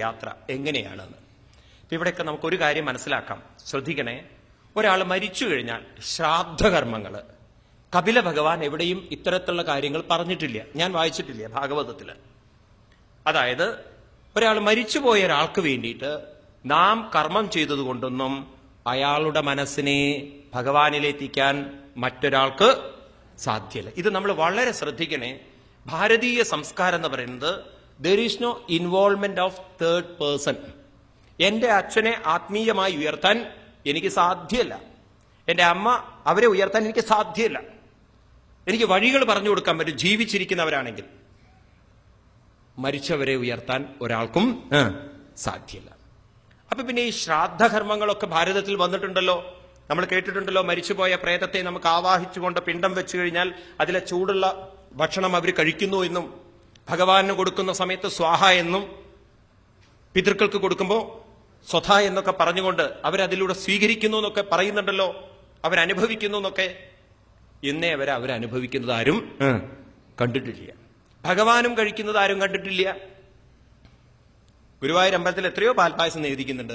യാത്ര എങ്ങനെയാണെന്ന്. ഇപ്പൊ ഇവിടെയൊക്കെ നമുക്ക് ഒരു കാര്യം മനസ്സിലാക്കാം. ശ്രദ്ധിക്കണേ. ഒരാൾ മരിച്ചു കഴിഞ്ഞാൽ ശ്രാദ്ധകർമ്മങ്ങൾ. കപില ഭഗവാൻ എവിടെയും ഇത്തരത്തിലുള്ള കാര്യങ്ങൾ പറഞ്ഞിട്ടില്ല. ഞാൻ വായിച്ചിട്ടില്ല ഭാഗവതത്തിൽ അതായത് ഒരാൾ മരിച്ചുപോയ ഒരാൾക്ക് വേണ്ടിയിട്ട് നാം കർമ്മം ചെയ്തതുകൊണ്ടൊന്നും അയാളുടെ മനസ്സിനെ ഭഗവാനിലെത്തിക്കാൻ മറ്റൊരാൾക്ക് സാധ്യല്ല. ഇത് നമ്മൾ വളരെ ശ്രദ്ധിക്കണേ. ഭാരതീയ സംസ്കാരം എന്ന് പറയുന്നത് there is no involvement of third person എന്റെ അച്ഛനെ ആത്മീയമായി ഉയർത്താൻ എനിക്ക് സാധ്യല്ല. എന്റെ അമ്മ അവരെ ഉയർത്താൻ എനിക്ക് സാധ്യല്ല. എനിക്ക് വഴികൾ പറഞ്ഞു കൊടുക്കാൻ പറ്റും. ജീവിച്ചിരിക്കുന്നവരാണെങ്കിൽ മരിച്ചവരെ ഉയർത്താൻ ഒരാൾക്കും സാധ്യല്ല. അപ്പൊ പിന്നെ ഈ ശ്രാദ്ധകർമ്മങ്ങളൊക്കെ ഭാരതത്തിൽ വന്നിട്ടുണ്ടല്ലോ. നമ്മൾ കേട്ടിട്ടുണ്ടല്ലോ മരിച്ചുപോയ പ്രേതത്തെ നമുക്ക് ആവാഹിച്ചുകൊണ്ട് പിണ്ടം വെച്ചു കഴിഞ്ഞാൽ അതിലെ ചൂടുള്ള ഭക്ഷണം അവർ കഴിക്കുന്നു എന്നും. ഭഗവാന് കൊടുക്കുന്ന സമയത്ത് സ്വാഹ എന്നും പിതൃക്കൾക്ക് കൊടുക്കുമ്പോൾ സ്വധ എന്നൊക്കെ പറഞ്ഞുകൊണ്ട് അവരതിലൂടെ സ്വീകരിക്കുന്നു എന്നൊക്കെ പറയുന്നുണ്ടല്ലോ. അവരനുഭവിക്കുന്നു എന്നൊക്കെ. എന്നേ അവരെ അവരനുഭവിക്കുന്നത് ആരും കണ്ടിട്ടില്ല. ഭഗവാനും കഴിക്കുന്നത് ആരും കണ്ടിട്ടില്ല. ഗുരുവായൂർ അമ്പലത്തിൽ എത്രയോ പാൽപായസം എഴുതിക്കുന്നുണ്ട്.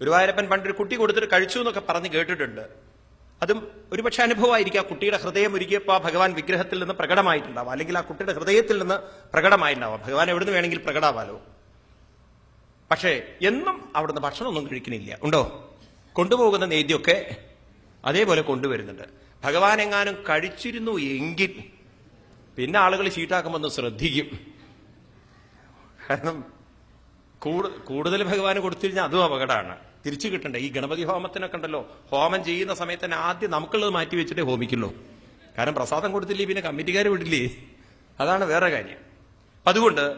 ഗുരുവായൂരപ്പൻ പണ്ടൊരു കുട്ടി കൊടുത്തിട്ട് കഴിച്ചു എന്നൊക്കെ പറഞ്ഞ് കേട്ടിട്ടുണ്ട്. അതും ഒരുപക്ഷെ അനുഭവമായിരിക്കും. ആ കുട്ടിയുടെ ഹൃദയം ഒരുക്കിയപ്പോൾ ആ ഭഗവാൻ വിഗ്രഹത്തിൽ നിന്ന് പ്രകടമായിട്ടുണ്ടാവാം. അല്ലെങ്കിൽ ആ കുട്ടിയുടെ ഹൃദയത്തിൽ നിന്ന് പ്രകടമായിട്ടുണ്ടാവാം. ഭഗവാൻ എവിടുന്ന് വേണമെങ്കിൽ പ്രകടാവാലോ? പക്ഷേ എന്നും അവിടുന്ന് ഭക്ഷണമൊന്നും കഴിക്കണില്ല ഉണ്ടോ? കൊണ്ടുപോകുന്ന നേദ്യമൊക്കെ അതേപോലെ കൊണ്ടുവരുന്നുണ്ട്. ഭഗവാൻ എങ്ങാനും കഴിച്ചിരുന്നു എങ്കിൽ പിന്നെ ആളുകൾ ചീട്ടാക്കുമെന്ന് ശ്രദ്ധിക്കും. കാരണം കൂടുതൽ ഭഗവാന് കൊടുത്തിരുന്നാൽ അതും അപകടമാണ്. തിരിച്ചു കിട്ടണ്ടേ? ഈ ഗണപതി ഹോമത്തിനൊക്കെ ഉണ്ടല്ലോ. ഹോമം ചെയ്യുന്ന സമയത്ത് തന്നെ ആദ്യം നമുക്കുള്ളത് മാറ്റി വെച്ചിട്ടേ ഹോമിക്കുള്ളൂ. കാരണം പ്രസാദം കൊടുത്തില്ലേ പിന്നെ കമ്മിറ്റിക്കാർ വിടില്ലേ? അതാണ് വേറെ കാര്യം. അതുകൊണ്ട്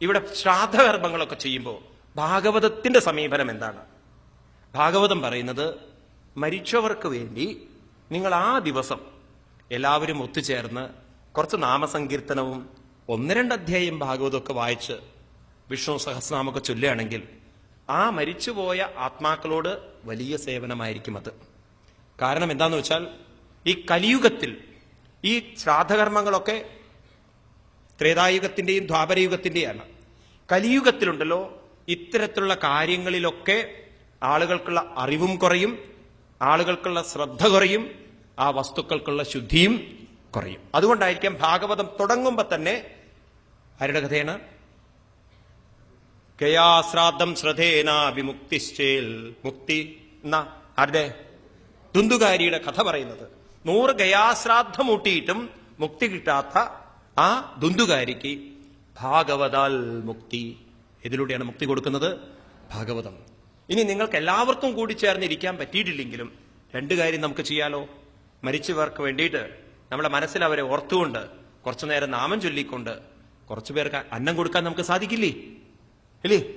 ഇവിടെ ശ്രാദ്ധകർമ്മങ്ങളൊക്കെ ചെയ്യുമ്പോൾ ഭാഗവതത്തിന്റെ സമീപനം എന്താണ്? ഭാഗവതം പറയുന്നത് മരിച്ചവർക്ക് വേണ്ടി നിങ്ങൾ ആ ദിവസം എല്ലാവരും ഒത്തുചേർന്ന് കുറച്ച് നാമസങ്കീർത്തനവും ഒന്ന് രണ്ട് അധ്യായം ഭാഗവതമൊക്കെ വായിച്ച് വിഷ്ണു സഹസ്രനാമൊക്കെ ചൊല്ലുകയാണെങ്കിൽ ആ മരിച്ചുപോയ ആത്മാക്കളോട് വലിയ സേവനമായിരിക്കും അത്. കാരണം എന്താന്ന് വെച്ചാൽ ഈ കലിയുഗത്തിൽ ഈ ശ്രാദ്ധകർമ്മങ്ങളൊക്കെ ത്രേതായുഗത്തിന്റെയും ദ്വാപരയുഗത്തിന്റെയാണ്. കലിയുഗത്തിലുണ്ടല്ലോ ഇത്തരത്തിലുള്ള കാര്യങ്ങളിലൊക്കെ ആളുകൾക്കുള്ള അറിവും കുറയും ആളുകൾക്കുള്ള ശ്രദ്ധ കുറയും ആ വസ്തുക്കൾക്കുള്ള ശുദ്ധിയും കുറയും. അതുകൊണ്ടായിരിക്കാം ഭാഗവതം തുടങ്ങുമ്പോൾ തന്നെ ആരുടെ കഥയാണ് ഗയാശ്രാദ്ധം ശ്രദ്ധേന വിമുക്തിശ്ചേൽ. മുക്തി എന്ന ആരുടെ? ദുന്തുകാരിയുടെ കഥ പറയുന്നത്. നൂറ് ഗയാശ്രാദ്ധം ഊട്ടിയിട്ടും മുക്തി കിട്ടാത്ത ആ ദുന്തുകാരിക്ക് ഭാഗവതാൽ മുക്തി. ഇതിലൂടെയാണ് മുക്തി കൊടുക്കുന്നത്? ഭാഗവതം. ഇനി നിങ്ങൾക്ക് എല്ലാവർക്കും കൂടി ചേർന്നിരിക്കാൻ പറ്റിയിട്ടില്ലെങ്കിലും രണ്ടു കാര്യം നമുക്ക് ചെയ്യാലോ? മരിച്ചവർക്ക് വേണ്ടിയിട്ട് നമ്മുടെ മനസ്സിൽ അവരെ ഓർത്തുകൊണ്ട് കുറച്ചു നേരം നാമം ചൊല്ലിക്കൊണ്ട് കുറച്ചു പേർക്ക് അന്നം കൊടുക്കാൻ നമുക്ക് സാധിക്കില്ലേ? ഇല്ലേ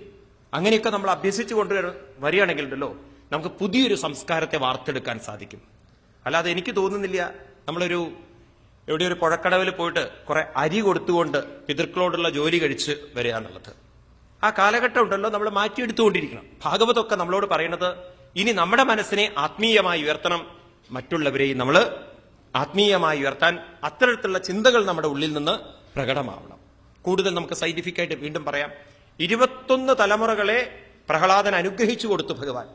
അങ്ങനെയൊക്കെ നമ്മൾ അഭ്യസിച്ചു കൊണ്ട് വരികയാണെങ്കിൽ ഉണ്ടല്ലോ നമുക്ക് പുതിയൊരു സംസ്കാരത്തെ വാർത്തെടുക്കാൻ സാധിക്കും. അല്ലാതെ എനിക്ക് തോന്നുന്നില്ല നമ്മളൊരു എവിടെ ഒരു പുഴക്കടവിൽ പോയിട്ട് കുറെ അരി കൊടുത്തുകൊണ്ട് പിതൃക്കളോടുള്ള ജോലി കഴിച്ച് വരിക എന്നുള്ളത്. ആ കാലഘട്ടം ഉണ്ടല്ലോ നമ്മൾ മാറ്റിയെടുത്തുകൊണ്ടിരിക്കണം. ഭാഗവതമൊക്കെ നമ്മളോട് പറയുന്നത് ഇനി നമ്മുടെ മനസ്സിനെ ആത്മീയമായി ഉയർത്തണം. മറ്റുള്ളവരെയും നമ്മൾ ആത്മീയമായി ഉയർത്താൻ അത്തരത്തിലുള്ള ചിന്തകൾ നമ്മുടെ ഉള്ളിൽ നിന്ന് പ്രകടമാവണം. കൂടുതൽ നമുക്ക് സയന്റിഫിക് ആയിട്ട് വീണ്ടും പറയാം. ഇരുപത്തൊന്ന് തലമുറകളെ പ്രഹ്ലാദൻ അനുഗ്രഹിച്ചു കൊടുത്തു ഭഗവാൻ.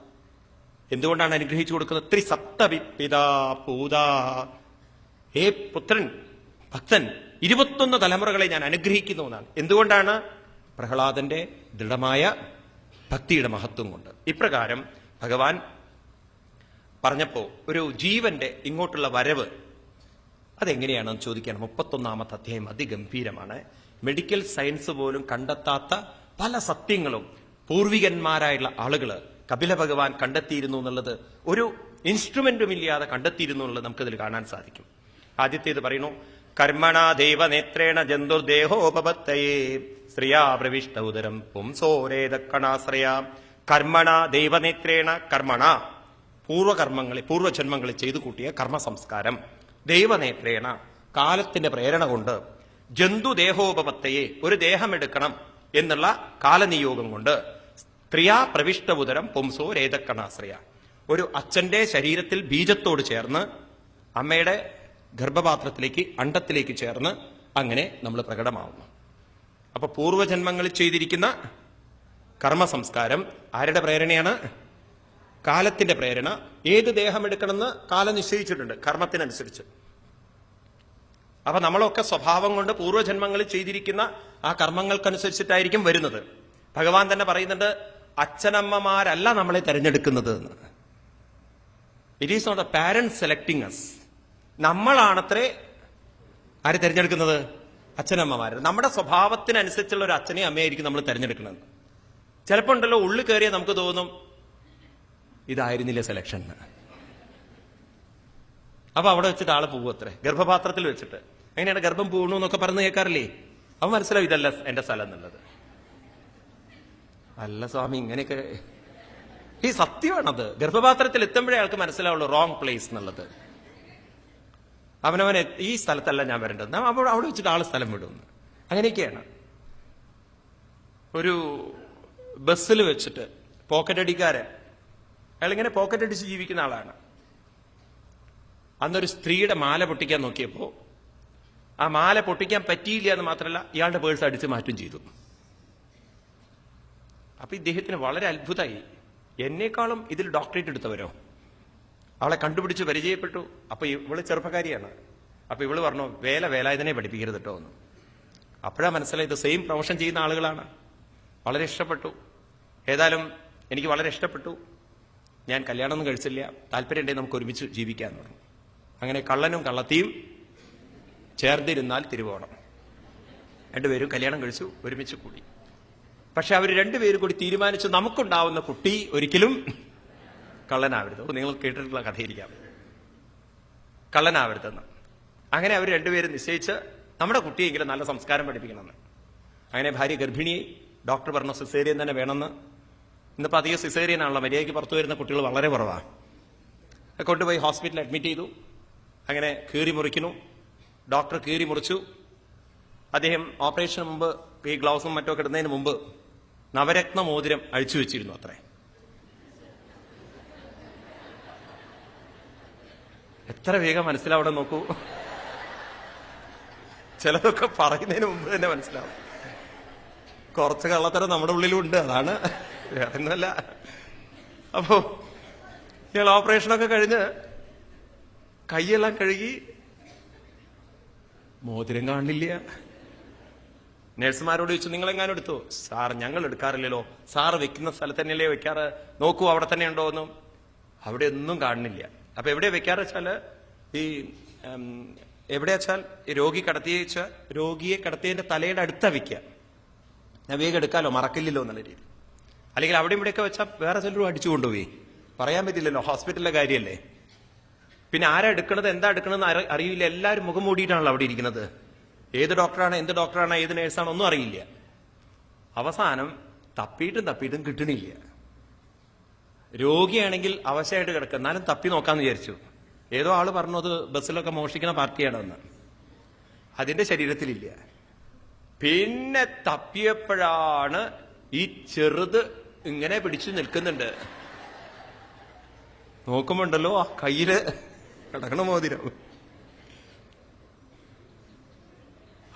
എന്തുകൊണ്ടാണ് അനുഗ്രഹിച്ചു കൊടുക്കുന്നത്? ത്രിസപ്തപിതാ പൂതാ. ഹേ പുത്രൻ ഭക്തൻ ഇരുപത്തൊന്ന് തലമുറകളെ ഞാൻ അനുഗ്രഹിക്കുന്നു എന്നാണ്. എന്തുകൊണ്ടാണ്? പ്രഹ്ലാദന്റെ ദൃഢമായ ഭക്തിയുടെ മഹത്വം കൊണ്ട്. ഇപ്രകാരം ഭഗവാൻ പറഞ്ഞപ്പോ ഒരു ജീവന്റെ ഇങ്ങോട്ടുള്ള വരവ് അതെങ്ങനെയാണെന്ന് ചോദിക്കണം മുപ്പത്തൊന്നാമത്തെ അധ്യായം അതിഗംഭീരമാണ്. മെഡിക്കൽ സയൻസ് പോലും കണ്ടെത്താത്ത പല സത്യങ്ങളും പൂർവികന്മാരായുള്ള ആളുകൾ കപില ഭഗവാൻ കണ്ടെത്തിയിരുന്നു എന്നുള്ളത് ഒരു ഇൻസ്ട്രുമെന്റും ഇല്ലാതെ കണ്ടെത്തിയിരുന്നു എന്നുള്ളത് നമുക്കിതിൽ കാണാൻ സാധിക്കും. ആദ്യത്തേത് പറയുന്നു കർമ്മണ ദേവനേത്രേണ ജന്തുർദേഹോപത്തയേ ശ്രിയാ പ്രവിഷ്ട ഉദരം പുംസോരേതക്കണാശ്രയ കർമ്മണ ദൈവനേത്രേണ കർമ്മണ. പൂർവകർമ്മങ്ങളെ പൂർവജന്മങ്ങളെ ചെയ്തു കൂട്ടിയ കർമ്മ സംസ്കാരം ദൈവനേത്രേണ കാലത്തിന്റെ പ്രേരണ കൊണ്ട് ജന്തുദേഹോപത്തയെ ഒരു ദേഹമെടുക്കണം എന്നുള്ള കാലനിയോഗം കൊണ്ട് സ്ത്രീയാ പ്രവിഷ്ടവുതരം പുംസോ രേതക്കണാശ്രയ. ഒരു അച്ഛന്റെ ശരീരത്തിൽ ബീജത്തോട് ചേർന്ന് അമ്മയുടെ ഗർഭപാത്രത്തിലേക്ക് അണ്ടത്തിലേക്ക് ചേർന്ന് അങ്ങനെ നമ്മൾ പ്രകടമാവുന്നു. അപ്പൊ പൂർവജന്മങ്ങളിൽ ചെയ്തിരിക്കുന്ന കർമ്മ സംസ്കാരം ആരുടെ പ്രേരണയാണ്? കാലത്തിന്റെ പ്രേരണ. ഏത് ദേഹം എടുക്കണമെന്ന് കാലം നിശ്ചയിച്ചിട്ടുണ്ട് കർമ്മത്തിനനുസരിച്ച്. അപ്പൊ നമ്മളൊക്കെ സ്വഭാവം കൊണ്ട് പൂർവജന്മങ്ങളിൽ ചെയ്തിരിക്കുന്ന ആ കർമ്മങ്ങൾക്കനുസരിച്ചിട്ടായിരിക്കും വരുന്നത്. ഭഗവാൻ തന്നെ പറയുന്നുണ്ട് അച്ഛനമ്മമാരല്ല നമ്മളെ തെരഞ്ഞെടുക്കുന്നത്. എന്ന് it is not a parent selecting us നമ്മളാണത്രേ ആര് തിരഞ്ഞെടുക്കുന്നത്? അച്ഛനമ്മമാര്. നമ്മുടെ സ്വഭാവത്തിനനുസരിച്ചുള്ള ഒരു അച്ഛനെ അമ്മയായിരിക്കും നമ്മൾ തെരഞ്ഞെടുക്കുന്നത്. ചിലപ്പോ ഉണ്ടല്ലോ ഉള്ളിൽ കയറിയാൽ നമുക്ക് തോന്നും ഇതായിരുന്നില്ല സെലക്ഷൻ അപ്പൊ അവിടെ വെച്ചിട്ട് ആൾ പോകും അത്രേ ഗർഭപാത്രത്തിൽ വെച്ചിട്ട്. എങ്ങനെയാണ് ഗർഭം പോകണു എന്നൊക്കെ പറഞ്ഞു കേൾക്കാറില്ലേ? അവൻ മനസ്സിലാവും ഇതല്ല എന്റെ സ്ഥലം എന്നുള്ളത്. അല്ല സ്വാമി ഇങ്ങനെയൊക്കെ ഈ സത്യമാണത്. ഗർഭപാത്രത്തിൽ എത്തുമ്പോഴേ ആൾക്ക് മനസ്സിലാവുള്ളൂ റോങ് പ്ലേസ് എന്നുള്ളത്. അവനവനെ ഈ സ്ഥലത്തല്ല ഞാൻ വരേണ്ടത്. അവിടെ അവിടെ വെച്ചിട്ട് ആൾ സ്ഥലം വിടുന്നു. അങ്ങനെയൊക്കെയാണ്. ഒരു ബസ്സിൽ വെച്ചിട്ട് പോക്കറ്റ് അടിക്കാരൻ അയാളിങ്ങനെ പോക്കറ്റ് അടിച്ച് ജീവിക്കുന്ന ആളാണ്. അന്നൊരു സ്ത്രീയുടെ മാല പൊട്ടിക്കാൻ നോക്കിയപ്പോ ആ മാല പൊട്ടിക്കാൻ പറ്റിയില്ല എന്ന് മാത്രമല്ല ഇയാളുടെ പേഴ്സ് അടിച്ച് മാറ്റും ചെയ്തു. അപ്പൊ ഇദ്ദേഹത്തിന് വളരെ അത്ഭുതമായി. എന്നേക്കാളും ഇതിൽ ഡോക്ടറേറ്റ് എടുത്തവരോ? അവളെ കണ്ടുപിടിച്ച് പരിചയപ്പെട്ടു. അപ്പൊ ഇവൾ ചെറുപ്പക്കാരിയാണ്. അപ്പൊ ഇവൾ പറഞ്ഞു വേല വേലായുധനെ പഠിപ്പിക്കരുത് കേട്ടോ എന്ന്. അപ്പോഴാ മനസ്സിലായത് സെയിം പ്രൊമോഷൻ ചെയ്യുന്ന ആളുകളാണ്. വളരെ ഇഷ്ടപ്പെട്ടു. ഏതായാലും എനിക്ക് വളരെ ഇഷ്ടപ്പെട്ടു. ഞാൻ കല്യാണമൊന്നും കഴിച്ചില്ല. താല്പര്യം ഉണ്ടെങ്കിൽ നമുക്ക് ഒരുമിച്ച് ജീവിക്കാമെന്ന് പറഞ്ഞു. അങ്ങനെ കള്ളനും കള്ളത്തിയും ചേർന്നിരുന്നാൽ തിരുവോണം. രണ്ടുപേരും കല്യാണം കഴിച്ചു ഒരുമിച്ച് കൂടി. പക്ഷെ അവർ രണ്ടുപേരും കൂടി തീരുമാനിച്ചു നമുക്കുണ്ടാവുന്ന കുട്ടി ഒരിക്കലും കള്ളനാവരുത്. നിങ്ങൾ കേട്ടിട്ടുള്ള കഥയിരിക്കാം കള്ളനാവരുതെന്ന്. അങ്ങനെ അവർ രണ്ടുപേരും നിശ്ചയിച്ച് നമ്മുടെ കുട്ടിയെങ്കിലും നല്ല സംസ്കാരം പഠിപ്പിക്കണമെന്ന്. അങ്ങനെ ഭാര്യ ഗർഭിണിയെ ഡോക്ടർ പറഞ്ഞു സിസേറിയൻ തന്നെ വേണമെന്ന്. ഇന്നിപ്പോ അധികം സിസേറിയൻ ആണല്ലോ. മര്യാദയ്ക്ക് പുറത്തു വരുന്ന കുട്ടികൾ വളരെ കുറവാണ് കൊണ്ടുപോയി ഹോസ്പിറ്റലിൽ അഡ്മിറ്റ് ചെയ്തു. അങ്ങനെ കീറി മുറിക്കുന്നു. ഡോക്ടർ കീറി മുറിച്ചു. അദ്ദേഹം ഓപ്പറേഷന് മുമ്പ് ഈ ഗ്ലൗസും മറ്റൊക്കെ ഇടുന്നതിന് മുമ്പ് നവരത്ന മോതിരം അഴിച്ചു വെച്ചിരുന്നു അത്രേ. എത്ര വേഗം മനസ്സിലാവണം നോക്കൂ. ചിലതൊക്കെ പറയുന്നതിന് മുമ്പ് തന്നെ മനസ്സിലാവും. കുറച്ച് കള്ളത്തരം നമ്മുടെ ഉള്ളിലുണ്ട് അതാണ് വേറൊന്നുമല്ല. അപ്പോ ഇയാൾ ഓപ്പറേഷനൊക്കെ കഴിഞ്ഞ് കൈയെല്ലാം കഴുകി മോതിരം കാണില്ല. നഴ്സുമാരോട് ചോദിച്ചു നിങ്ങൾ എങ്ങാനും എടുത്തു? സാർ ഞങ്ങൾ എടുക്കാറില്ലല്ലോ. സാർ വെക്കുന്ന സ്ഥലത്ത് തന്നെയല്ലേ വെക്കാറ്? നോക്കൂ അവിടെ തന്നെ ഉണ്ടോ എന്നും. അവിടെ ഒന്നും കാണുന്നില്ല അപ്പൊ എവിടെ വെക്കാറ് വെച്ചാൽ? ഈ എവിടെ വെച്ചാൽ? രോഗി കടത്തിയ വെച്ചാൽ രോഗിയെ കടത്തിയതിന്റെ തലയുടെ അടുത്താ വെക്കുക ഞാൻ വേഗം എടുക്കാലോ മറക്കില്ലല്ലോ എന്നുള്ള രീതി. അല്ലെങ്കിൽ അവിടെ ഇവിടെയൊക്കെ വെച്ചാൽ വേറെ ചിലരും അടിച്ചു കൊണ്ടുപോയി. പറയാൻ പറ്റില്ലല്ലോ ഹോസ്പിറ്റലിലെ കാര്യമല്ലേ പിന്നെ ആരാ എടുക്കണത് എന്താ എടുക്കണമെന്ന് അറി- അറിയില്ല. എല്ലാവരും മുഖം മൂടിയിട്ടാണല്ലോ അവിടെ ഇരിക്കുന്നത്. ഏത് ഡോക്ടറാണ് എന്ത് ഡോക്ടറാണ് ഏത് നേഴ്സാണ് ഒന്നും അറിയില്ല. അവസാനം തപ്പിയിട്ടും തപ്പിയിട്ടും കിട്ടണില്ല. രോഗിയാണെങ്കിൽ അവശയായിട്ട് കിടക്കുക. എന്നാലും തപ്പി നോക്കാന്ന് വിചാരിച്ചു. ഏതോ ആൾ പറഞ്ഞു അത് ബസ്സിലൊക്കെ മോഷ്ടിക്കുന്ന പാർട്ടിയാണെന്ന്. അതിന്റെ ശരീരത്തിലില്ല. പിന്നെ തപ്പിയപ്പോഴാണ് ഈ ചെറുത് ഇങ്ങനെ പിടിച്ചു നിൽക്കുന്നുണ്ട്. നോക്കുമ്പോണ്ടല്ലോ ആ കയ്യിൽ കിടക്കണ മോതിരം.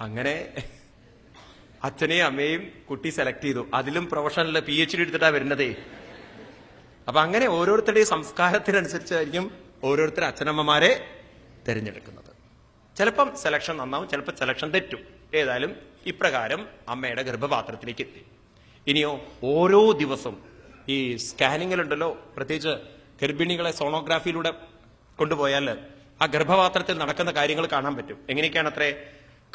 അങ്ങനെ അച്ഛനെയും അമ്മയും കുട്ടി സെലക്ട് ചെയ്തു. അതിലും പ്രൊഫഷണലിൽ പി എച്ച് ഡി എടുത്തിട്ടാ വരുന്നതേ. അപ്പൊ അങ്ങനെ ഓരോരുത്തരുടെയും സംസ്കാരത്തിനനുസരിച്ചായിരിക്കും ഓരോരുത്തരും അച്ഛനമ്മമാരെ തിരഞ്ഞെടുക്കുന്നത്. ചിലപ്പം സെലക്ഷൻ നന്നാവും ചിലപ്പോൾ സെലക്ഷൻ തെറ്റും. ഏതായാലും ഇപ്രകാരം അമ്മയുടെ ഗർഭപാത്രത്തിലേക്ക് എത്തി. ഇനിയോ ഓരോ ദിവസം ഈ സ്കാനിങ്ങിലുണ്ടല്ലോ പ്രത്യേകിച്ച് ഗർഭിണികളെ സോണോഗ്രാഫിയിലൂടെ കൊണ്ടുപോയാൽ ആ ഗർഭപാത്രത്തിൽ നടക്കുന്ന കാര്യങ്ങൾ കാണാൻ പറ്റും. എങ്ങനെയൊക്കെയാണ് അത്രേ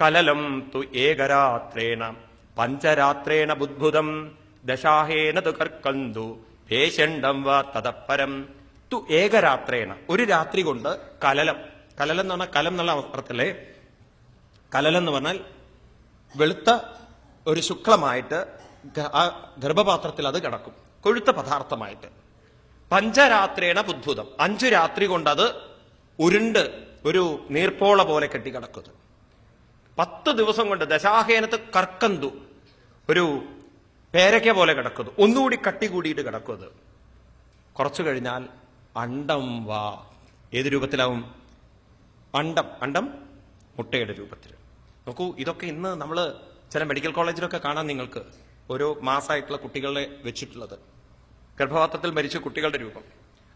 കലലം തു ഏകരാത്രേണ പഞ്ചരാത്രേണ ബുദ്ഭുതം ദശാഹേന തു കർക്കന്തു ഭേഷണ്ടം വാ തതപ്പരം തു ഏകരാത്രേണ ഒരു രാത്രി കൊണ്ട് കലലം. കലലം എന്ന് പറഞ്ഞാൽ കലം എന്നുള്ള അർത്ഥത്തിലെ കലലം എന്ന് പറഞ്ഞാൽ വെളുത്ത ഒരു ശുക്ലമായിട്ട് ആ ഗർഭപാത്രത്തിൽ അത് കിടക്കും. കൊഴുത്ത പദാർത്ഥമായിട്ട്. പഞ്ചരാത്രേണ ബുദ്ധുതം അഞ്ചു രാത്രി കൊണ്ട് അത് ഉരുണ്ട് ഒരു നീർപ്പോള പോലെ കെട്ടിക്കിടക്കുന്നത്. പത്ത് ദിവസം കൊണ്ട് ദശാഹേനത്ത് കർക്കന്തു ഒരു പേരയ്ക്ക പോലെ കിടക്കുന്നു. ഒന്നുകൂടി കട്ടി കൂടിയിട്ട് കിടക്കുന്നത്. കുറച്ചു കഴിഞ്ഞാൽ അണ്ടം വാ. ഏത് രൂപത്തിലാവും? അണ്ടം. അണ്ടം മുട്ടയുടെ രൂപത്തിൽ. നോക്കൂ ഇതൊക്കെ ഇന്ന് നമ്മൾ ചില മെഡിക്കൽ കോളേജിലൊക്കെ കാണാം നിങ്ങൾക്ക്. ഓരോ മാസമായിട്ടുള്ള കുട്ടികളെ വെച്ചിട്ടുള്ളത്. ഗർഭപാത്രത്തിൽ മരിച്ച കുട്ടികളുടെ രൂപം.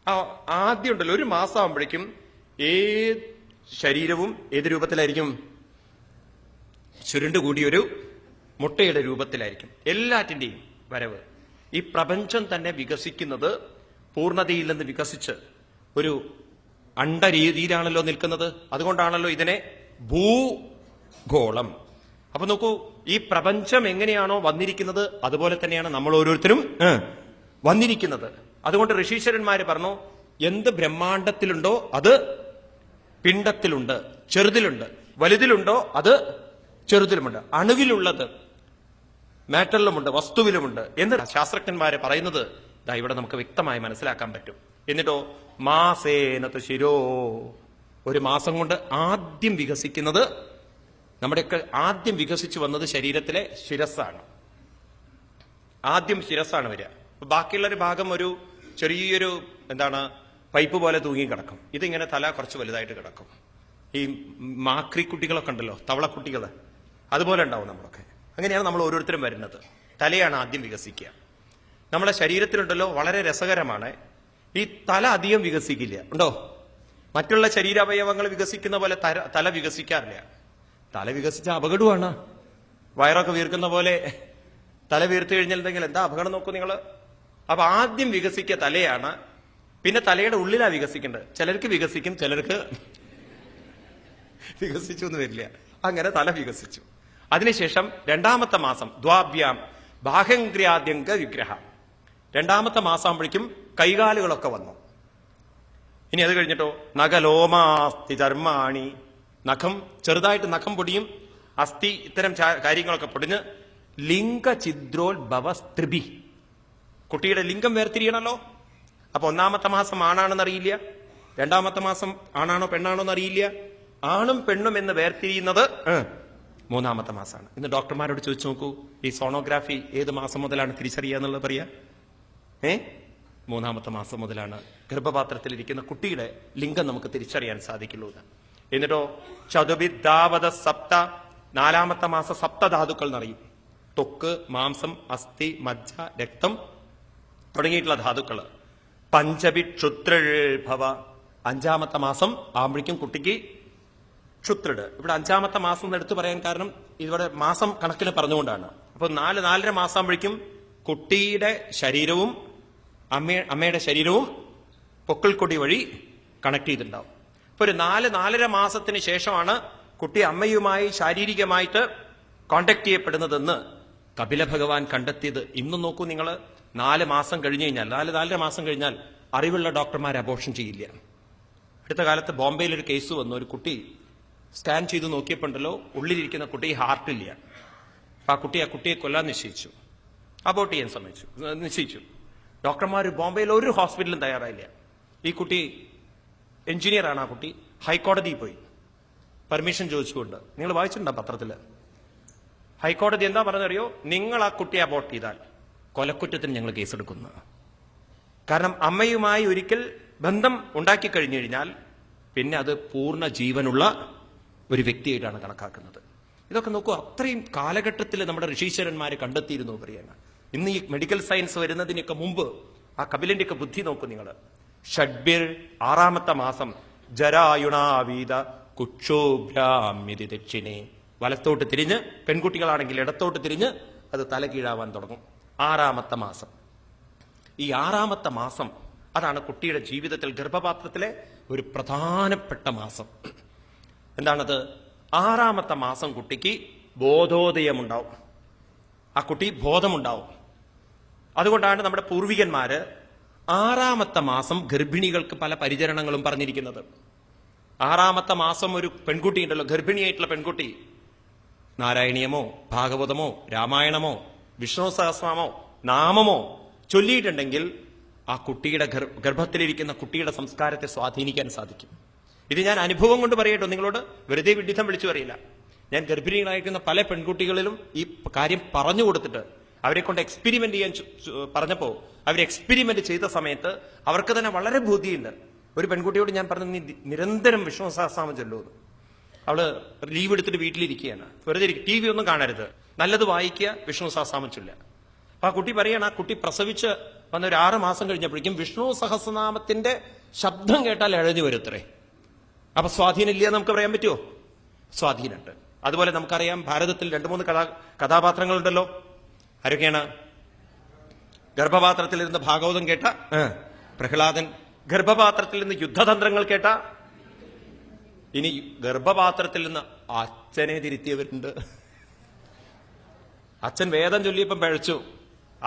ആ ആദ്യം ഉണ്ടല്ലോ ഒരു മാസം ആകുമ്പോഴേക്കും ഏത് ശരീരവും ഏത് രൂപത്തിലായിരിക്കും? ചുരുണ്ടുകൂടിയൊരു മുട്ടയുടെ രൂപത്തിലായിരിക്കും. എല്ലാറ്റിന്റെയും വരവ്. ഈ പ്രപഞ്ചം തന്നെ വികസിക്കുന്നത് പൂർണതയിൽ നിന്ന് വികസിച്ച് ഒരു അണ്ടരീതിയിലാണല്ലോ നിൽക്കുന്നത്. അതുകൊണ്ടാണല്ലോ ഇതിനെ ഭൂഗോളം. അപ്പൊ നോക്കൂ ഈ പ്രപഞ്ചം എങ്ങനെയാണോ വന്നിരിക്കുന്നത് അതുപോലെ തന്നെയാണ് നമ്മൾ ഓരോരുത്തരും വന്നിരിക്കുന്നത്. അതുകൊണ്ട് ഋഷീശ്വരന്മാര് പറഞ്ഞു എന്ത് ബ്രഹ്മാണ്ടത്തിലുണ്ടോ അത് പിണ്ടത്തിലുണ്ട് ചെറുതിലുണ്ട്. വലുതിലുണ്ടോ അത് ചെറുതിലുമുണ്ട്. അണുവിലുള്ളത് മാറ്ററിലുമുണ്ട് വസ്തുവിലുമുണ്ട്. എന്ന് ശാസ്ത്രജ്ഞന്മാര് പറയുന്നത് ഇതാ ഇവിടെ നമുക്ക് വ്യക്തമായി മനസ്സിലാക്കാൻ പറ്റും. എന്നിട്ടോ മാസേനത്ത് ശിരോ. ഒരു മാസം കൊണ്ട് ആദ്യം വികസിക്കുന്നത് നമ്മുടെയൊക്കെ ആദ്യം വികസിച്ചു വന്നത് ശരീരത്തിലെ ശിരസ്സാണ്. ആദ്യം ശിരസ്സാണ് വരിക. അപ്പൊ ബാക്കിയുള്ള ഭാഗം ഒരു ചെറിയൊരു എന്താണ് പൈപ്പ് പോലെ തൂങ്ങി കിടക്കും. ഇതിങ്ങനെ തല കുറച്ച് വലുതായിട്ട് കിടക്കും. ഈ മാക്രി കുട്ടികളൊക്കെ ഉണ്ടല്ലോ തവളക്കുട്ടികൾ അതുപോലെ ഉണ്ടാവും നമ്മളൊക്കെ. അങ്ങനെയാണ് നമ്മൾ ഓരോരുത്തരും വരുന്നത്. തലയാണ് ആദ്യം വികസിക്കുക. നമ്മളെ ശരീരത്തിലുണ്ടല്ലോ വളരെ രസകരമാണ്. ഈ തല അധികം വികസിക്കില്ല. ഉണ്ടോ? മറ്റുള്ള ശരീരാവയവങ്ങൾ വികസിക്കുന്ന പോലെ തല വികസിക്കാറില്ല. തല വികസിച്ച അപകടമാണ് വയറൊക്കെ വീർക്കുന്ന പോലെ തല വീർത്തു കഴിഞ്ഞിട്ടുണ്ടെങ്കിൽ എന്താ അപകടം നോക്കൂ നിങ്ങൾ അപ്പൊ ആദ്യം വികസിക്കുക തലയാണ് പിന്നെ തലയുടെ ഉള്ളിലാ വികസിക്കേണ്ടത്. ചിലർക്ക് വികസിക്കും ചിലർക്ക് വികസിച്ചു എന്ന് വരില്ല. അങ്ങനെ തല വികസിച്ചു. അതിനുശേഷം രണ്ടാമത്തെ മാസം ദ്വാഭ്യാം ബാഹങ്ക്രിയാദ്യങ്ക വിഗ്രഹ. രണ്ടാമത്തെ മാസമാകുമ്പോഴേക്കും കൈകാലുകളൊക്കെ വന്നു. ഇനി അത് കഴിഞ്ഞിട്ടോ? നഖലോമാസ്തി ചർമാണി. നഖം ചെറുതായിട്ട് നഖം പൊടിയും അസ്ഥി ഇത്തരം കാര്യങ്ങളൊക്കെ പൊടിഞ്ഞ് ലിംഗചിദ്രോത്ഭവ സ്ത്രിഭി കുട്ടിയുടെ ലിംഗം വേർതിരിയണല്ലോ? അപ്പൊ ഒന്നാമത്തെ മാസം ആണാണെന്ന് അറിയില്ല രണ്ടാമത്തെ മാസം ആണാണോ പെണ്ണാണോ എന്ന് അറിയില്ല ആണും പെണ്ണും എന്ന് വേർതിരിയുന്നത് മൂന്നാമത്തെ മാസമാണ്. ഇന്ന് ഡോക്ടർമാരോട് ചോദിച്ചു നോക്കൂ ഈ സോണോഗ്രാഫി ഏത് മാസം മുതലാണ് തിരിച്ചറിയുക എന്നുള്ളത് പറയാ? ഏ മൂന്നാമത്തെ മാസം മുതലാണ് ഗർഭപാത്രത്തിൽ ഗർഭപാത്രത്തിലിരിക്കുന്ന കുട്ടിയുടെ ലിംഗം നമുക്ക് തിരിച്ചറിയാൻ സാധിക്കുള്ളൂ എന്ന്. എന്നിട്ടോ ചതുവിദ്ധാവത സപ്ത നാലാമത്തെ മാസം സപ്തധാതുക്കൾ എന്നറിയും. തൊക്ക് മാംസം അസ്ഥി മജ്ജ രക്തം തുടങ്ങിയിട്ടുള്ള ധാതുക്കൾ. പഞ്ചബി ക്ഷുത്രഭവ അഞ്ചാമത്തെ മാസം ആകുമ്പോഴേക്കും കുട്ടിക്ക് ക്ഷുത്രട് ഇവിടെ അഞ്ചാമത്തെ മാസം എന്ന് എടുത്തു പറയാൻ കാരണം ഇവിടെ മാസം കണക്കിന് പറഞ്ഞുകൊണ്ടാണ്. അപ്പൊ നാല് നാലര മാസം ആകുമ്പോഴേക്കും കുട്ടിയുടെ ശരീരവും അമ്മ അമ്മയുടെ ശരീരവും പൊക്കിൾക്കൊടി വഴി കണക്ട് ചെയ്തിട്ടുണ്ടാവും. അപ്പൊ ഒരു നാല് നാലര മാസത്തിന് ശേഷമാണ് കുട്ടി അമ്മയുമായി ശാരീരികമായിട്ട് കോണ്ടാക്ട് ചെയ്യപ്പെടുന്നതെന്ന് കപില ഭഗവാൻ കണ്ടെത്തിയത്. ഇന്നും നോക്കൂ നിങ്ങൾ നാല് മാസം കഴിഞ്ഞു കഴിഞ്ഞാൽ നാല് നാലര മാസം കഴിഞ്ഞാൽ അറിവുള്ള ഡോക്ടർമാർ അബോർഷൻ ചെയ്യില്ല. അടുത്ത കാലത്ത് ബോംബെയിൽ ഒരു കേസ് വന്നു. ഒരു കുട്ടി സ്കാൻ ചെയ്ത് നോക്കിയപ്പോണ്ടല്ലോ ഉള്ളിലിരിക്കുന്ന കുട്ടി ഹാർട്ടില്ല അപ്പൊ ആ കുട്ടി ആ കുട്ടിയെ കൊല്ലാൻ നിശ്ചയിച്ചു. അബോട്ട് ചെയ്യാൻ സമ്മതിച്ചു. നിശ്ചയിച്ചു. ഡോക്ടർമാർ ബോംബെയിൽ ഒരു ഹോസ്പിറ്റലും തയ്യാറായില്ല. ഈ കുട്ടി എഞ്ചിനീയറാണ് ആ കുട്ടി. ഹൈക്കോടതിയിൽ പോയി. പെർമിഷൻ ചോദിച്ചുകൊണ്ട്. നിങ്ങൾ വായിച്ചിട്ടുണ്ടോ പത്രത്തിൽ? ഹൈക്കോടതി എന്താ പറഞ്ഞറിയോ നിങ്ങൾ ആ കുട്ടിയെ അബോട്ട് ചെയ്താൽ. കൊലക്കുറ്റത്തിന് ഞങ്ങൾ കേസെടുക്കുന്നു. കാരണം അമ്മയുമായി ഒരിക്കൽ ബന്ധം ഉണ്ടാക്കി കഴിഞ്ഞു കഴിഞ്ഞാൽ പിന്നെ അത് പൂർണ ജീവനുള്ള ഒരു വ്യക്തിയായിട്ടാണ് കണക്കാക്കുന്നത്. ഇതൊക്കെ നോക്കൂ അത്രയും കാലഘട്ടത്തിൽ നമ്മുടെ ഋഷീശ്വരന്മാരെ കണ്ടെത്തിയിരുന്നു പറയാണ്. ഇന്ന് ഈ മെഡിക്കൽ സയൻസ് വരുന്നതിനൊക്കെ മുമ്പ് ആ കപിലന്റെയൊക്കെ ബുദ്ധി നോക്കൂ നിങ്ങൾ ഷഡ്ബിർ ആറാമത്തെ മാസം ജരായുണാവീത കുക്ഷോഭ്രാമ്യതി ദക്ഷിണേ. വലത്തോട്ട് തിരിഞ്ഞ് പെൺകുട്ടികളാണെങ്കിൽ ഇടത്തോട്ട് തിരിഞ്ഞ് അത് തല കീഴാവാൻ തുടങ്ങും. ആറാമത്തെ മാസം. ഈ ആറാമത്തെ മാസം അതാണ് കുട്ടിയുടെ ജീവിതത്തിൽ ഗർഭപാത്രത്തിലെ ഒരു പ്രധാനപ്പെട്ട മാസം. എന്താണത്? ആറാമത്തെ മാസം കുട്ടിക്ക് ബോധോദയമുണ്ടാവും. ആ കുട്ടി ബോധമുണ്ടാവും. അതുകൊണ്ടാണ് നമ്മുടെ പൂർവികന്മാര് ആറാമത്തെ മാസം ഗർഭിണികൾക്ക് പല പരിചരണങ്ങളും പറഞ്ഞിരിക്കുന്നത്. ആറാമത്തെ മാസം ഒരു പെൺകുട്ടി ഉണ്ടല്ലോ ഗർഭിണിയായിട്ടുള്ള പെൺകുട്ടി. നാരായണീയമോ ഭാഗവതമോ രാമായണമോ വിഷ്ണു സഹസ്രാമോ നാമമോ ചൊല്ലിയിട്ടുണ്ടെങ്കിൽ ആ കുട്ടിയുടെ ഗർ- ഗർഭത്തിലിരിക്കുന്ന കുട്ടിയുടെ സംസ്കാരത്തെ സ്വാധീനിക്കാൻ സാധിക്കും. ഇത് ഞാൻ അനുഭവം കൊണ്ട് പറയട്ടോ നിങ്ങളോട് വെറുതെ വിഡിത്തം വിളിച്ചു പറയില്ല. ഞാൻ ഗർഭിണികളായിരിക്കുന്ന പല പെൺകുട്ടികളിലും ഈ കാര്യം പറഞ്ഞു കൊടുത്തിട്ട് അവരെ കൊണ്ട് എക്സ്പെരിമെന്റ് ചെയ്യാൻ ചു- ചു- പറഞ്ഞപ്പോ അവർ എക്സ്പെരിമെന്റ് ചെയ്ത സമയത്ത് അവർക്ക് തന്നെ വളരെ ബുദ്ധിയുണ്ട് ഒരു പെൺകുട്ടിയോട് ഞാൻ പറഞ്ഞു നീ നിരന്തരം വിഷ്ണു സഹസ്രാമം ചൊല്ലുമെന്ന് അവൾ ലീവ് എടുത്തിട്ട് വീട്ടിലിരിക്കുകയാണ്. വെറുതെ ടി വി ഒന്നും കാണരുത്. നല്ലത് വായിക്കുക വിഷ്ണു സഹസ്രാമം ചൊല്ലുക അപ്പൊ ആ കുട്ടി പറയാണ് ആ കുട്ടി പ്രസവിച്ച് വന്ന ഒരു ആറ് മാസം കഴിഞ്ഞപ്പോഴേക്കും വിഷ്ണു സഹസ്രനാമത്തിന്റെ ശബ്ദം കേട്ടാൽ എഴുതി വരുത്രേ അപ്പൊ സ്വാധീനം ഇല്ല നമുക്ക് പറയാൻ പറ്റുമോ? സ്വാധീനമുണ്ട്. അതുപോലെ നമുക്കറിയാം ഭാരതത്തിൽ രണ്ടു മൂന്ന് കഥാ കഥാപാത്രങ്ങളുണ്ടല്ലോ. ആരൊക്കെയാണ്? ഗർഭപാത്രത്തിൽ ഇരുന്ന് ഭാഗവതം കേട്ട പ്രഹ്ലാദൻ. ഗർഭപാത്രത്തിൽ നിന്ന് യുദ്ധതന്ത്രങ്ങൾ കേട്ട ഇനി ഗർഭപാത്രത്തിൽ നിന്ന് അച്ഛനെ തിരുത്തിയവരുണ്ട്. അച്ഛൻ വേദം ചൊല്ലിയപ്പം പഴച്ചു.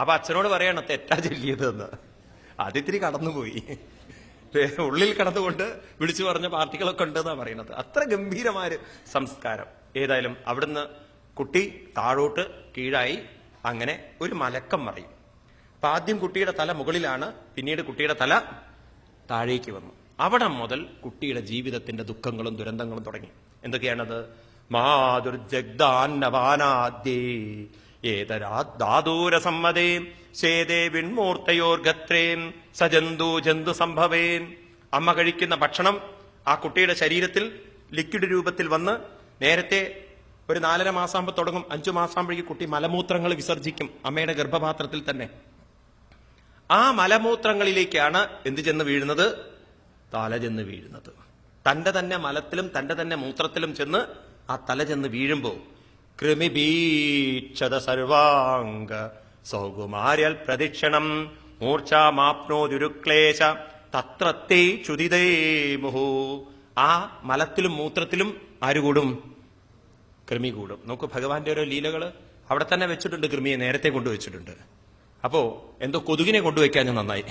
അപ്പൊ അച്ഛനോട് പറയണം തെറ്റാ ചൊല്ലിയതെന്ന്. അതിത്തിരി കടന്നുപോയി. ഉള്ളിൽ കടന്നുകൊണ്ട് വിളിച്ചു പറഞ്ഞ പാർട്ടികളൊക്കെ ഉണ്ടെന്നാ പറയുന്നത് അത്ര ഗംഭീരമായൊരു സംസ്കാരം. ഏതായാലും അവിടുന്ന് കുട്ടി താഴോട്ട് കീഴായി അങ്ങനെ ഒരു മലക്കം മറിയും. അപ്പൊ ആദ്യം കുട്ടിയുടെ തല മുകളിലാണ് പിന്നീട് കുട്ടിയുടെ തല താഴേക്ക് വന്നു. അവിടെ മുതൽ കുട്ടിയുടെ ജീവിതത്തിന്റെ ദുഃഖങ്ങളും ദുരന്തങ്ങളും തുടങ്ങി. എന്തൊക്കെയാണത്? മാതുർജഗ്ദാന്നപാനാദ്യേ ഏതരാദൂര സമ്മതേ ശേതേ വിൺമൂർത്തയോർഗത്രേം സജന്തു ജന്തു സംഭവേം. അമ്മ കഴിക്കുന്ന ഭക്ഷണം ആ കുട്ടിയുടെ ശരീരത്തിൽ ലിക്വിഡ് രൂപത്തിൽ വന്ന് നേരത്തെ ഒരു നാലര മാസാകുമ്പോൾ തുടങ്ങും. അഞ്ചു മാസാകുമ്പോഴേക്ക് കുട്ടി മലമൂത്രങ്ങൾ വിസർജിക്കും അമ്മയുടെ ഗർഭപാത്രത്തിൽ തന്നെ. ആ മലമൂത്രങ്ങളിലേക്കാണ് എന്ത് ചെന്ന് വീഴുന്നത്? തല ചെന്ന് വീഴുന്നത്. തന്റെ തന്നെ മലത്തിലും തന്റെ തന്നെ മൂത്രത്തിലും ചെന്ന് ആ തല ചെന്ന് വീഴുമ്പോ കൃമിബീക്ഷത സർവാംഗ സൗകുമാര്യൽ പ്രദക്ഷിണം മൂർച്ചാമാപ്നോദുരുക്ലേശ തത്രത്തെ ചുതിതേ മുഹു. ആ മലത്തിലും മൂത്രത്തിലും ആര് കൂടും കൃമി കൂടും നോക്കൂ ഭഗവാന്റെ ഓരോ ലീലകൾ അവിടെ തന്നെ വെച്ചിട്ടുണ്ട് കൃമിയെ നേരത്തെ കൊണ്ടുവച്ചിട്ടുണ്ട്. അപ്പോ എന്തോ കൊതുകിനെ കൊണ്ടുവയ്ക്കാൻ നന്നായി.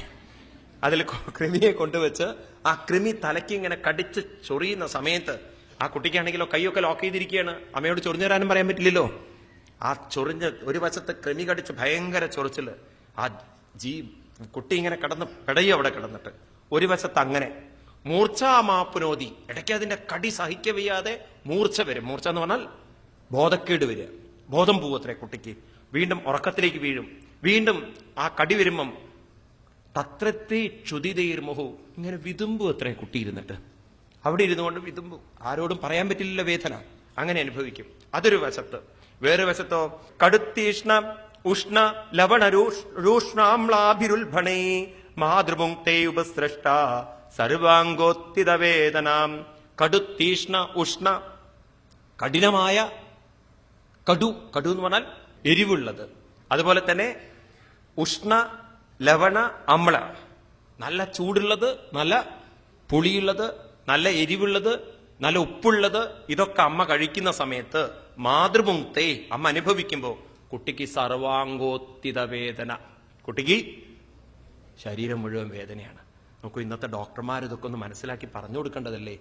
അതിൽ കൃമിയെ കൊണ്ടുവച്ച് ആ കൃമി തലയ്ക്ക് ഇങ്ങനെ കടിച്ച് ചൊറിയുന്ന സമയത്ത് ആ കുട്ടിക്കാണെങ്കിലോ കൈയൊക്കെ ലോക്ക് ചെയ്തിരിക്കുകയാണ്. അമ്മയോട് ചൊറിഞ്ഞു തരാനും പറയാൻ പറ്റില്ലല്ലോ. ആ ചൊറിഞ്ഞ് ഒരു വശത്ത് കൃമി കടിച്ച് ഭയങ്കര ചൊറിച്ചിൽ. ആ ജീ കുട്ടി ഇങ്ങനെ കിടന്ന് പിടയും അവിടെ കിടന്നിട്ട്. ഒരു വശത്ത് അങ്ങനെ. മൂർച്ഛാമാപ്പുനോതി ഇടയ്ക്ക് അതിന്റെ കടി സഹിക്കവയ്യാതെ മൂർച്ച വരും. മൂർച്ച എന്ന് പറഞ്ഞാൽ ബോധക്കേട് വരിക. ബോധം പോവത്രേ കുട്ടിക്ക്. വീണ്ടും ഉറക്കത്തിലേക്ക് വീഴും. വീണ്ടും ആ കടി വരുമ്പം തത്രത്തെ ക്ഷുതിതീർമുഹു ഇങ്ങനെ വിതുമ്പു അത്രേ കുട്ടി ഇരുന്നിട്ട്. അവിടെ ഇരുന്നുകൊണ്ട് വിതുമ്പു ആരോടും പറയാൻ പറ്റില്ല വേദന. അങ്ങനെ അനുഭവിക്കും. അതൊരു വശത്ത്. വേറെ വശത്തോ കടുത്തീഷ്ണ ഉഷ്ണ ലവണ രൂഷ്ണാംളാഭിരുൽഭണേ മാതൃമുക്തേ ഉപസൃഷ്ട സർവാംഗോത്തിത വേദനാം. കടുത്തീഷ്ണ ഉഷ്ണ കഠിനമായ കടു കടു എന്ന് പറഞ്ഞാൽ എരിവുള്ളത്. അതുപോലെ തന്നെ ഉഷ്ണ ലവണ അമ്ല. നല്ല ചൂടുള്ളത് നല്ല പുളിയുള്ളത് നല്ല എരിവുള്ളത് നല്ല ഉപ്പുള്ളത് ഇതൊക്കെ അമ്മ കഴിക്കുന്ന സമയത്ത് മാതൃമുക്തേ അമ്മ അനുഭവിക്കുമ്പോൾ കുട്ടിക്ക് സർവാംഗോത്തിത വേദന കുട്ടിക്ക് ശരീരം മുഴുവൻ വേദനയാണ്. നമുക്ക് ഇന്നത്തെ ഡോക്ടർമാർ ഇതൊക്കെ ഒന്ന് മനസ്സിലാക്കി പറഞ്ഞു കൊടുക്കേണ്ടതല്ലേ?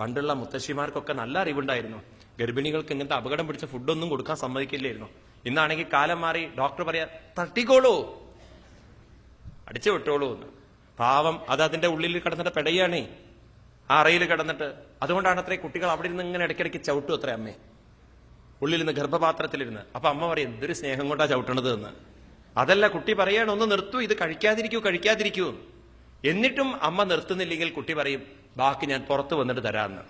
പണ്ടുള്ള മുത്തശ്ശിമാർക്കൊക്കെ നല്ല അറിവുണ്ടായിരുന്നു. ഗർഭിണികൾക്ക് ഇങ്ങനത്തെ അപകടം പിടിച്ച ഫുഡൊന്നും കൊടുക്കാൻ സമ്മതിക്കില്ലായിരുന്നു. ഇന്നാണെങ്കിൽ കാലം മാറി ഡോക്ടർ പറയാ തട്ടിക്കോളൂ. അടിച്ചു വിട്ടോളൂ എന്ന്. പാവം അത് അതിന്റെ ഉള്ളിൽ കിടന്നിട്ട് പെടയാണേ ആ അറയിൽ കിടന്നിട്ട് അതുകൊണ്ടാണ് അത്രേ കുട്ടികൾ അവിടെ ഇരുന്ന് ഇങ്ങനെ ഇടയ്ക്കിടയ്ക്ക് ചവിട്ടും അത്രേ അമ്മേ. ഉള്ളിലിരുന്ന് ഗർഭപാത്രത്തിലിരുന്ന്. അപ്പൊ അമ്മ പറയും എന്തൊരു സ്നേഹം കൊണ്ടാ ചവിട്ടണത് എന്ന്. അതല്ല കുട്ടി പറയാണ് ഒന്ന് നിർത്തൂ ഇത് കഴിക്കാതിരിക്കൂ കഴിക്കാതിരിക്കൂ എന്നിട്ടും അമ്മ നിർത്തുന്നില്ലെങ്കിൽ കുട്ടി പറയും ബാക്കി ഞാൻ പുറത്ത് വന്നിട്ട് തരാമെന്ന്.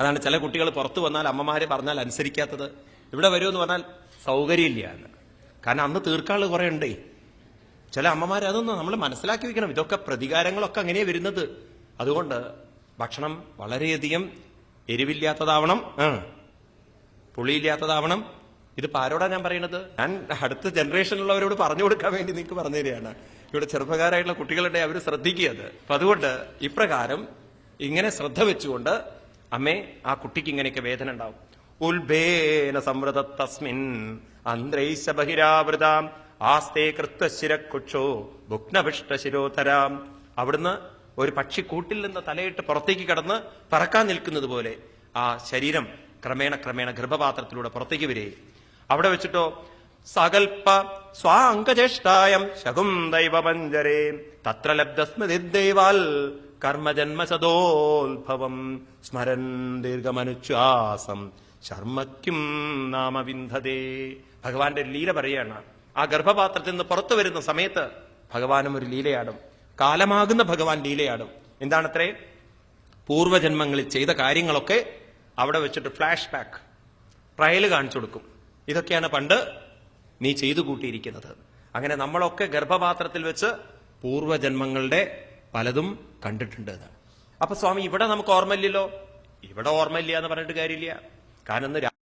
അതാണ് ചില കുട്ടികൾ പുറത്തു വന്നാൽ അമ്മമാരെ പറഞ്ഞാൽ അനുസരിക്കാത്തത്. ഇവിടെ വരുമെന്ന് പറഞ്ഞാൽ സൗകര്യമില്ല എന്ന്. കാരണം അന്ന് തീർക്കാൾ കുറെ ഉണ്ടേ. ചില അമ്മമാർ അതൊന്നും നമ്മൾ മനസ്സിലാക്കി വെക്കണം. ഇതൊക്കെ പ്രതികാരങ്ങളൊക്കെ അങ്ങനെയാ വരുന്നത്. അതുകൊണ്ട് ഭക്ഷണം വളരെയധികം എരിവില്ലാത്തതാവണം പുളിയില്ലാത്തതാവണം. ഇതിപ്പോ ആരോടാ ഞാൻ പറയുന്നത്? ഞാൻ അടുത്ത ജനറേഷനിലുള്ളവരോട് പറഞ്ഞു കൊടുക്കാൻ വേണ്ടി നിങ്ങൾക്ക് പറഞ്ഞു തരികയാണ് ഇവിടെ ചെറുപ്പക്കാരായിട്ടുള്ള കുട്ടികളുടെ അവർ ശ്രദ്ധിക്കുക അത് അപ്പൊ അതുകൊണ്ട് ഇപ്രകാരം ഇങ്ങനെ ശ്രദ്ധ വെച്ചുകൊണ്ട് അമ്മേ ആ കുട്ടിക്ക് ഇങ്ങനെയൊക്കെ വേദന ഉണ്ടാവും. ഉൽഭേന സംവൃത തസ്മിൻ അന്ത്രൈശ ബഹിരാവൃതാം ആസ്തേ കൃത്വശിരക്കുക്ഷോ ഭുഗ്നഭിഷ്ട ശിരോധരാം അവിടുന്ന് ഒരു പക്ഷി കൂട്ടിൽ നിന്ന് തലയിട്ട് പുറത്തേക്ക് കടന്ന് പറക്കാൻ നിൽക്കുന്നത് പോലെ ആ ശരീരം ക്രമേണ ക്രമേണ ഗർഭപാത്രത്തിലൂടെ പുറത്തേക്ക് വരികയും. അവിടെ വെച്ചിട്ടോ സകൽപ്പ സ്വാംഗചേഷ്ടായം ശകും ദൈവപഞ്ചരേ തത്ര ലബ്ധസ്മൃതിദൈവാൽ കർമ്മജന്മശതോത്ഭവം സ്മരൻ ദീർഘമനുശ്വാസം ശർമ്മയ്ക്കും നാമവിന്ധതേ. ഭഗവാന്റെ ലീല പറയാണ് ആ ഗർഭപാത്രത്തിൽ നിന്ന് പുറത്തു വരുന്ന സമയത്ത് ഭഗവാനും ഒരു ലീലയാടും. കാലമാകുന്ന ഭഗവാൻ ലീലയാണ് എന്താണത്രേ? പൂർവജന്മങ്ങളിൽ ചെയ്ത കാര്യങ്ങളൊക്കെ അവിടെ വെച്ചിട്ട് ഫ്ലാഷ് ബാക്ക് ട്രയൽ കാണിച്ചു കൊടുക്കും. ഇതൊക്കെയാണ് പണ്ട് നീ ചെയ്തു കൂട്ടിയിരിക്കുന്നത്. അങ്ങനെ നമ്മളൊക്കെ ഗർഭപാത്രത്തിൽ വെച്ച് പൂർവജന്മങ്ങളുടെ പലതും കണ്ടിട്ടുണ്ട്. അപ്പൊ സ്വാമി ഇവിടെ നമുക്ക് ഓർമ്മയില്ലല്ലോ? ഇവിടെ ഓർമ്മയില്ല എന്ന് പറഞ്ഞിട്ട് കാര്യമില്ല. കാരണം